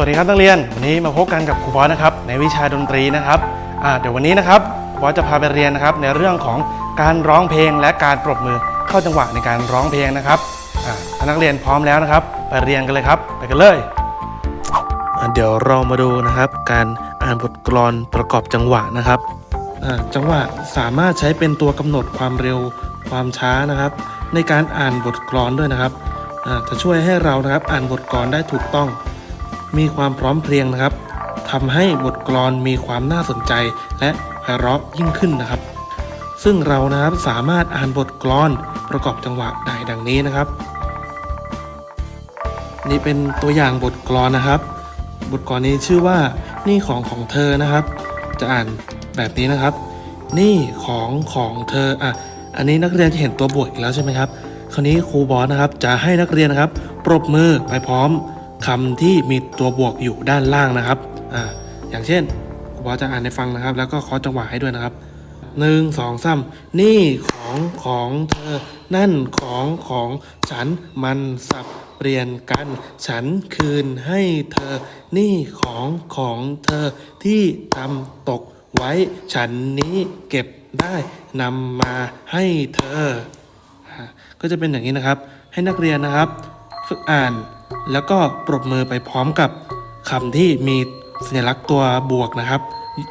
วัสดีครับนักเรียน วันนี้มาพบกันกับครูบอสนะครับในวิชาดนตรีนะครับเดี๋ยววันนี้นะครับบอสจะพาไปเรียนนะครับในเรื่องของการร้องเพลงและการปรบมือเข้าจังหวะในการร้องเพลงนะครับถ้านักเรียนพร้อมแล้วนะครับ ไปเรียนกันเลยครับ ไปกันเลย เดี๋ยวเรามาดูนะครับ การอ่านบทกลอนประกอบจังหวะนะครับจังหวะสามารถใช้เป็นตัวกำหนดความเร็วความช้านะครับ ในการอ่านบทกลอนด้วยนะครับจะช่วยให้เรานะครับอ่านบทกลอนได้ถูกต้อง มีความพร้อมเพรียงนะครับทำให้บทกลอนมีความน่าสนใจและไพเราะยิ่งขึ้นนะครับ ซึ่งเรานะครับสามารถอ่านบทกลอนประกอบจังหวะได้ดังนี้นะครับ นี่เป็นตัวอย่างบทกลอนนะครับ บทกลอนนี้ชื่อว่านี่ของของเธอนะครับ จะอ่านแบบนี้นะครับ นี่ของของเธออะอันนี้นักเรียนจะเห็นตัวบวกอีกแล้วใช่ไหมครับ คราวนี้ครูบอสนะครับจะให้นักเรียนนะครับ ปรบมือไปพร้อม คำที่มีตัวบวกอยู่ด้านล่างนะครับอ่าอย่างเช่นครูบอจะอ่านให้ฟังนะครับ แล้วก็เคาจังหวะให้ด้วยนะครับหนึ่งสองสามนี่ของของเธอ นั่นของของฉันมันสับเปลี่ยนกัน ฉันคืนให้เธอ นี่ของของเธอที่ทำตกไว้ ฉันนี้เก็บได้นำมาให้เธอ ก็จะเป็นอย่างนี้นะครับ ให้นักเรียนนะครับ ฝึกอ่าน แล้วก็ปรบมือไปพร้อมกับคำที่มีสัญลักษณ์ตัวบวกนะครับ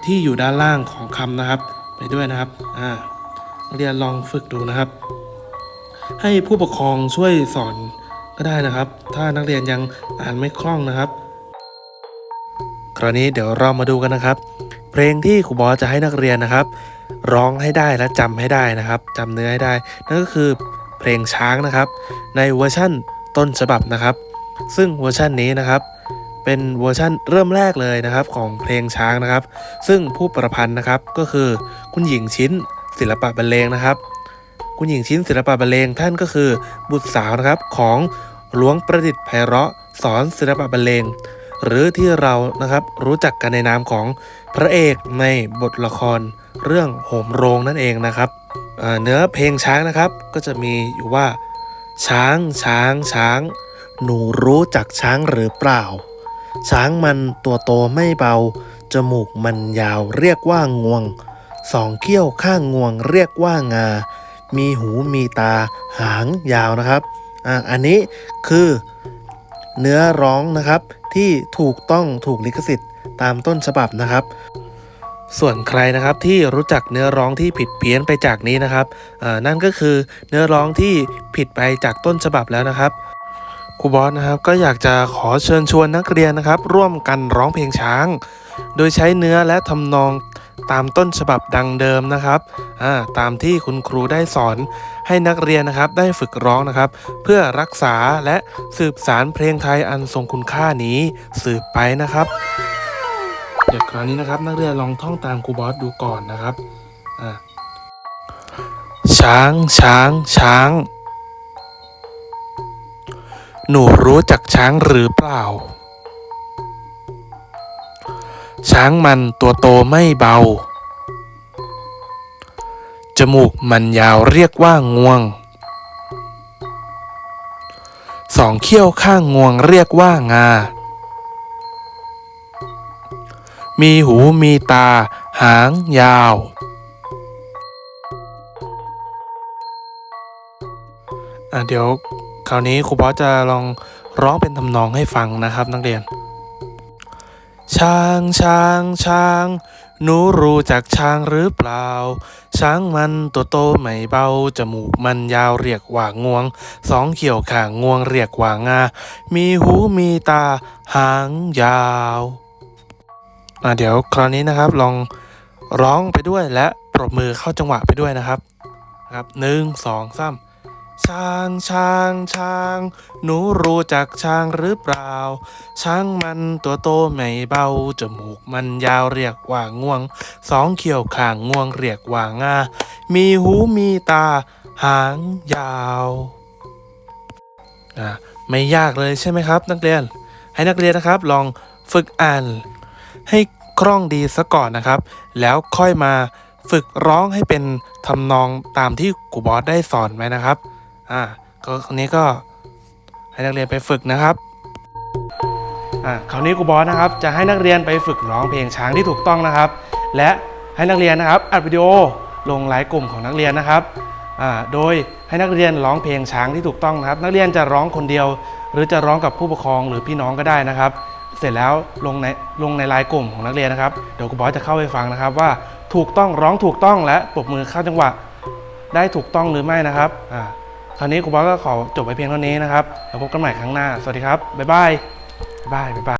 ที่อยู่ด้านล่างของคำนะครับ ไปด้วยนะครับอ่านักเรียนลองฝึกดูนะครับ ให้ผู้ปกครองช่วยสอนก็ได้นะครับ ถ้านักเรียนยังอ่านไม่คล่องนะครับ คราวนี้เดี๋ยวเรามาดูกันนะครับ เพลงที่ครูบอจะให้นักเรียนนะครับ ร้องให้ได้และจำให้ได้นะครับจำเนื้อให้ได้ นั่นก็คือเพลงช้างนะครับ ในเวอร์ชั่นต้นฉบับนะครับ ซึ่งเวอร์ชันนี้นะครับเป็นเวอร์ชันเริ่มแรกเลยนะครับของเพลงช้างนะครับ ซึ่งผู้ประพันธ์นะครับก็คือคุณหญิงชิ้นศิลปะบรรเลงนะครับ คุณหญิงชิ้นศิลปะบรรเลงท่านก็คือบุตรสาวนะครับของหลวงประดิษฐ์ไพเราะสอนศิลปะบรรเลงหรือที่เรานะครับรู้จักกันในนามของพระเอกในบทละครเรื่องโหมโรงนั่นเองนะครับเเนื้อเพลงช้างนะครับก็จะมีอยู่ว่า ช้างช้างช้าง หนูรู้จักช้างหรือเปล่า ช้างมันตัวโตไม่เบา จมูกมันยาวเรียกว่างวง สองเขี้ยวข้างงวงเรียกว่างา มีหูมีตาหางยาวนะครับ อ่า อันนี้คือ เนื้อร้องนะครับที่ถูกต้องถูกลิขสิทธิ์ตามต้นฉบับนะครับ ส่วนใครนะครับที่รู้จักเนื้อร้องที่ผิดเพี้ยนไปจากนี้นะครับอ่านั่นก็คือเนื้อร้องที่ผิดไปจากต้นฉบับแล้วนะครับ ครูบอสนะครับก็อยากจะขอเชิญชวนนักเรียนนะครับ ร่วมกันร้องเพลงช้าง โดยใช้เนื้อและทำนองตามต้นฉบับดังเดิมนะครับตามที่คุณครูได้สอนให้นักเรียนนะครับได้ฝึกร้องนะครับ เพื่อรักษาและสืบสารเพลงไทยอันทรงคุณค่านี้สืบไปนะครับ เดี๋ยวคราวนี้นะครับนักเรียนลองท่องตามครูบอสดูก่อนนะครับอ่าช้างช้างช้าง หนูรู้จักช้างหรือเปล่า ช้างมันตัวโตไม่เบา จมูกมันยาวเรียกว่างวง สองเขี้ยวข้างงวงเรียกว่างา มีหูมีตา หางยาวอะเดี๋ยว คราวนี้ครูบอสจะลองร้องเป็นทำนองให้ฟังนะครับ นักเรียน ช้างช้างช้างหนูรู้จักช้างหรือเปล่า ช้างมันตัวโตไม่เบา จมูกมันยาวเรียกว่างวง สองเขียวขางงวงเรียกว่างา มีหูมีตา หางยาวอะเดี๋ยวคราวนี้นะครับลองร้องไปด้วยและปรบมือเข้าจังหวะไปด้วยนะครับ ครับหนึ่งสองสาม ช้างช้างช้าง หนูรู้จักช้างหรือเปล่า ช้างมันตัวโตไม่เบา จมูกมันยาวเรียกว่าง่วง สองเขียวข่างง่วงเรียกว่างา มีหูมีตา หางยาวอ่าไม่ยากเลยใช่ไหมครับ นักเรียน ให้นักเรียนนะครับ ลองฝึกอ่าน ให้คล่องดีซะก่อนนะครับ แล้วค่อยมาฝึกร้องให้เป็นทำนองตามที่ครูบอสได้สอนไว้นะครับ อ่าก็คนนี้ก็ให้นักเรียนไปฝึกนะครับอ่าคราวนี้ครูบอสนะครับ จะให้นักเรียนไปฝึกร้องเพลงช้างที่ถูกต้องนะครับ และให้นักเรียนนะครับอัดวิดีโอลงไลน์กลุ่มของนักเรียนนะครับอ่าโดยให้นักเรียนร้องเพลงช้างที่ถูกต้องนะครับ นักเรียนจะร้องคนเดียว หรือจะร้องกับผู้ปกครองหรือพี่น้องก็ได้นะครับ เสร็จแล้วลงในลงในไลน์กลุ่มของนักเรียนนะครับเดี๋ยวครูบอสจะเข้าไปฟังนะครับ ว่าถูกต้องร้องถูกต้องและปรบมือเข้าจังหวะได้ถูกต้องหรือไม่นะครับอ่า คราวนี้ครูบอสก็ขอจบไปเพียงเท่านี้นะครับ แล้วพบกันใหม่ครั้งหน้า สวัสดีครับ บ๊ายบาย บ๊ายบายบ๊ายบาย